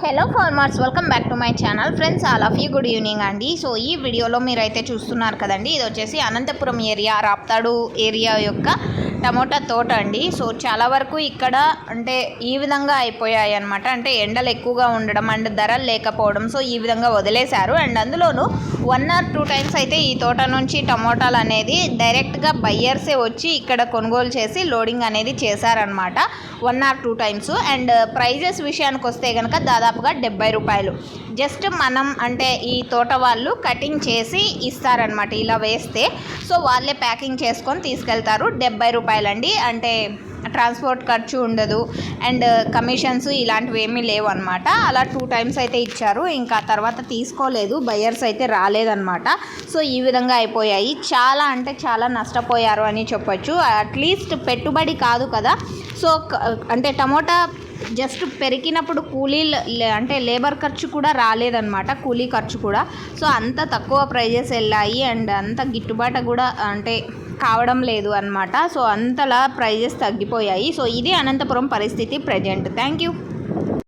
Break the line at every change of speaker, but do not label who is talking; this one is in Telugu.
Hello farmers welcome back to my channel friends all of you good evening అండి సో ఈ వీడియోలో మీరైతే చూస్తున్నారు కదండి ఇది వచ్చేసి అనంతపురం ఏరియా రాప్తాడు ఏరియా యొక్క టమోటా తోట అండి. సో చాలా వరకు ఇక్కడ అంటే ఈ విధంగా అయిపోయాయి అనమాట అంటే ఎండలు ఎక్కువగా ఉండడం అండ్ ధరలు లేకపోవడం సో ఈ విధంగా వదిలేశారు. అండ్ అందులోనూ వన్ ఆర్ టూ టైమ్స్ అయితే ఈ తోట నుంచి టమోటాలు అనేది డైరెక్ట్గా బయ్యర్సే వచ్చి ఇక్కడ కొనుగోలు చేసి లోడింగ్ అనేది చేశారనమాట one or two times and prices విషయానికి వస్తే కనుక దాదాపుగా డెబ్బై రూపాయలు. జస్ట్ మనం అంటే ఈ తోట వాళ్ళు కటింగ్ చేసి ఇస్తారనమాట ఇలా వేస్తే. సో వాళ్ళే ప్యాకింగ్ చేసుకొని తీసుకెళ్తారు. డెబ్బై రూపాయలండి. అంటే ట్రాన్స్పోర్ట్ ఖర్చు ఉండదు. అండ్ కమిషన్స్ ఇలాంటివి ఏమీ లేవు అనమాట అలా టూ టైమ్స్ అయితే ఇచ్చారు. ఇంకా తర్వాత తీసుకోలేదు. బయర్స్ అయితే రాలేదన్నమాట. సో ఈ విధంగా అయిపోయాయి. చాలా అంటే చాలా నష్టపోయారు అని చెప్పొచ్చు. అట్లీస్ట్ పెట్టుబడి కాదు కదా. సో అంటే టమోటా జస్ట్ పెరిగినప్పుడు కూలీ అంటే లేబర్ ఖర్చు కూడా రాలేదన్నమాట కూలీ ఖర్చు కూడా. సో అంత తక్కువ ప్రైజెస్ వెళ్ళాయి అండ్ అంత గిట్టుబాటు కూడా అంటే కావడం లేదు అనమాట సో అంతలా ప్రైజెస్ తగ్గిపోయాయి. సో ఇది అనంతపురం పరిస్థితి ప్రజెంట్ థ్యాంక్ యూ